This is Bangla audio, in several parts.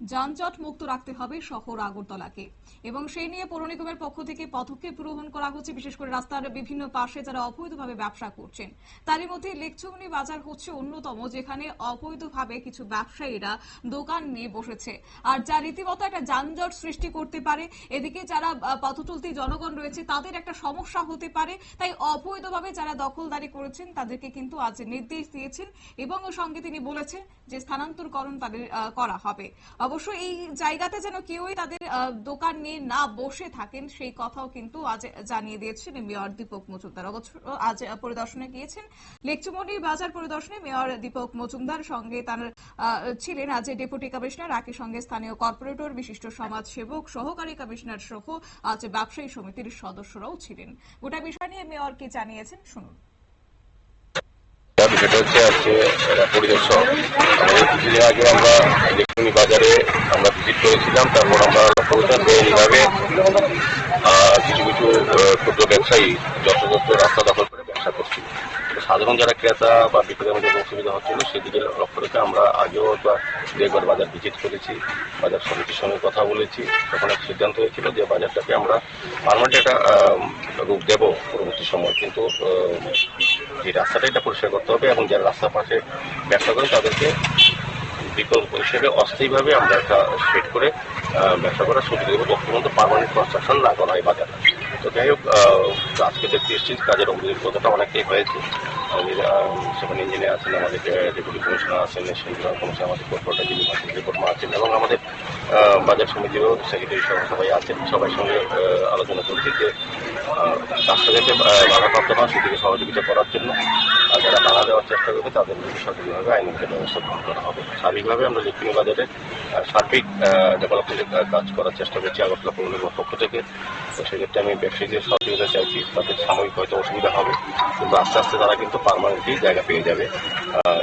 যানজট মুক্ত রাখতে হবে শহর আগরতলাকে। এবং সেই নিয়ে পৌর নিগমের পক্ষ থেকে পদক্ষেপ গ্রহণ করা হচ্ছে বিশেষ করে রাস্তার বিভিন্ন পাশে যারা অবৈধভাবে ব্যবসা করছেন। তারই মধ্যে লেকচুমনি বাজার হচ্ছে অন্যতম যেখানে অবৈধভাবে কিছু ব্যবসায়ীরা দোকান নিয়ে বসেছে। আর যা রীতিমতো একটা যানজট সৃষ্টি করতে পারে এদিকে যারা আহ, পথচলতি জনগণ রয়েছে তাদের একটা সমস্যা হতে পারে। তাই অবৈধভাবে যারা দখলদারি করেছেন তাদেরকে কিন্তু আজ নির্দেশ দিয়েছেন এবং সঙ্গে তিনি বলেছেন যে স্থানান্তরকরণ তাদের করা হবে। অবশ্য এই জায়গাতে যেন কেউই তাদের দোকান নিয়ে না বসে থাকেন, সেই কথাও কিন্তু আজ জানিয়ে দিয়েছেন মেয়র দীপক মজুমদার। অবশ্য আজ পরিদর্শনে গিয়েছেন লেকচুমনি বাজার পরিদর্শনে মেয়র দীপক মজুমদার, সঙ্গে তার ছিলেন আজ ডেপুটি কমিশনার একই সঙ্গে স্থানীয় কর্পোরেটর, বিশিষ্ট সমাজ সেবক সহকারী কমিশনার সহ আজ ব্যবসায়ী সমিতির সদস্যরাও ছিলেন। গোটা বিষয় নিয়ে মেয়র কি জানিয়েছেন, শুনুন। হচ্ছে একটা পরিদর্শন আমাদের কিছুদিন আগে আমরা ইলেকট্রনিক বাজারে আমরা ভিজিট করেছিলাম, তারপর আমরা লক্ষ্য করলাম যে এইভাবে কিছু কিছু ক্ষুদ্র ব্যবসায়ী যথাযথ রাস্তা দখল করে ব্যবসা করছিল তো সাধারণ যারা ক্রেতা বা বিক্রেতার মধ্যে অসুবিধা হচ্ছিল সেদিকে লক্ষ্য রেখে আমরা আগেও বা দু একবার বাজার ভিজিট করেছি, বাজার সমিতির সঙ্গে কথা বলেছি। তখন একটা সিদ্ধান্ত হয়েছিল যে বাজারটাকে আমরা পারমানেন্ট একটা রূপ দেবো পরবর্তী সময়। কিন্তু যে রাস্তাটা এটা পরিষ্কার করতে হবে এবং যারা রাস্তার পাশে ব্যবসা করে তাদেরকে বিকল্প হিসেবে অস্থায়ীভাবে আমরা একটা সেট করে ব্যবসা করার সুযোগ দেবো। যখন পর্যন্ত পারমানেন্ট কনস্ট্রাকশন না করা হয় বাজারে। তো যাই হোক আজকে দেখতে এসেছি কাজের অগ্রগতিটা অনেকটাই হয়েছে সেখানে ইঞ্জিনিয়ার আছেন, আমাদের ডেপুটি কমিশনার আছেন সেন্ট্রাল কমিশনার আমাদের কর্পোরেটার যিনি আছেন রিপোর্টমা আছেন, এবং আমাদের বাজার সমিতিরও সেক্রেটারি সহ সবাই আছেন, সবাই সঙ্গে আলোচনা করছি যে রাস্তা যাতে বাধাপ্রাপ্ত হয় সেদিকে সহযোগিতা করার জন্য আর যারা বাধা দেওয়ার চেষ্টা করবে তাদের সঠিকভাবে আইনগত ব্যবস্থা গ্রহণ করা হবে। সার্বিকভাবে আমরা লিখিনী বাজারে সার্বিক ডেভেলপমেন্টের কাজ করার চেষ্টা করছি আগরতলা পৌর নিগমের পক্ষ থেকে। তো সেক্ষেত্রে আমি ব্যবসায়ীদের সহযোগিতা চাইছি, তাদের সাময়িক হয়তো অসুবিধা হবে, কিন্তু আস্তে আস্তে তারা কিন্তু পারমানেন্টলি জায়গা পেয়ে যাবে।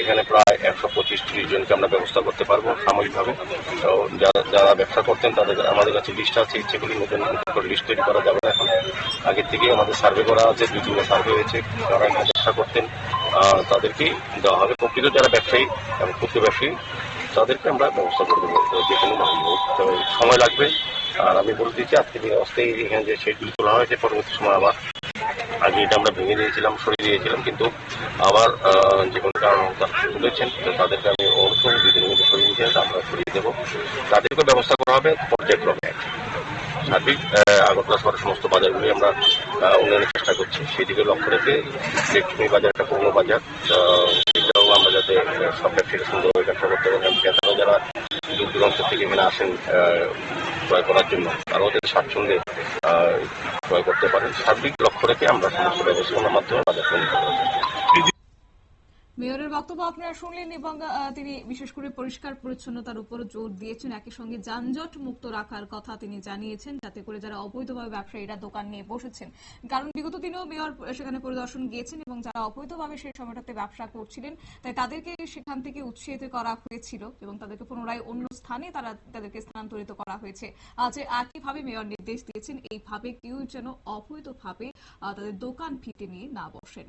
এখানে প্রায় একশো পঁচিশ ত্রিশ জনকে আমরা ব্যবস্থা করতে পারব সাময়িকভাবে। তো যারা যারা ব্যবসা করতেন তাদের আমাদের কাছে লিস্ট আছে ইচ্ছেগুলি নতুন করে লিস্ট তৈরি করা যাবে এখন। আগের থেকে আমাদের সার্ভে করা আছে দুই তিনটা সার্ভে হয়েছে যারা ব্যবসা করতেন আহ, তাদেরকেই দেওয়া হবে। প্রকৃত যারা ব্যবসায়ী এবং ক্ষুদ্র ব্যবসায়ী তাদেরকে আমরা ব্যবস্থা করে দেবো। যে কোনো সময় লাগবে। আর আমি বলে দিচ্ছি আজকে অস্থায়ী এখানে যে সেটগুলি তোলা হয়েছে পরবর্তী সময় আবার এটা আমরা ভেঙে দিয়েছিলাম, সরিয়ে দিয়েছিলাম, কিন্তু আবার যে কোনো কারণ তারা তুলেছেন, তো তাদেরকে আমি অবশ্যই দুদিনের মধ্যে সরিয়ে দিয়েছিলাম আমরা সরিয়ে দেবো। তাদেরকে ব্যবস্থা করা হবে পর্যায়ক্রমে। সার্বিক আগরতলা শহরের সমস্ত বাজারগুলি আমরা উন্নয়নের চেষ্টা করছি। সেদিকে লক্ষ্য রেখে ইলেকট্রনিক বাজার একটা পুরনো বাজার সেটাও আমরা যাতে সব ব্যবসায়ীরা সুন্দরভাবে ব্যবসা করতে পারেন এবং ক্রেতারাও যারা দূর দূরান্ত থেকে এখানে আসেন ক্রয় করার জন্য, তারাও যাতে স্বাচ্ছন্দ্যে ক্রয় করতে পারেন সার্বিক লক্ষ্য রেখে আমরা সমস্ত ব্যবস্থাপনার মাধ্যমে বাজার তৈরি করার চেষ্টা। মেয়রের বক্তব্য আপনারা শুনলেন এবং তিনি বিশেষ করে পরিষ্কার পরিচ্ছন্নতার উপর জোর দিয়েছেন। একই সঙ্গে যানজট মুক্ত রাখার কথা তিনি জানিয়েছেন, যাতে করে যারা অবৈধভাবে ব্যবসায়ীরা দোকান নিয়ে বসেছেন। কারণ বিগত দিনেও মেয়র সেখানে পরিদর্শন গিয়েছেন, এবং যারা অবৈধভাবে সেই সময়টাতে ব্যবসা করছিলেন, তাই তাদেরকে সেখান থেকে উৎসাহিত করা হয়েছিল, এবং তাদেরকে পুনরায় অন্য স্থানে তারা তাদেরকে স্থানান্তরিত করা হয়েছে। আজ একইভাবে মেয়র নির্দেশ দিয়েছেন, এইভাবে কেউ যেন অবৈধভাবে তাদের দোকান ফিতে নিয়ে না বসেন।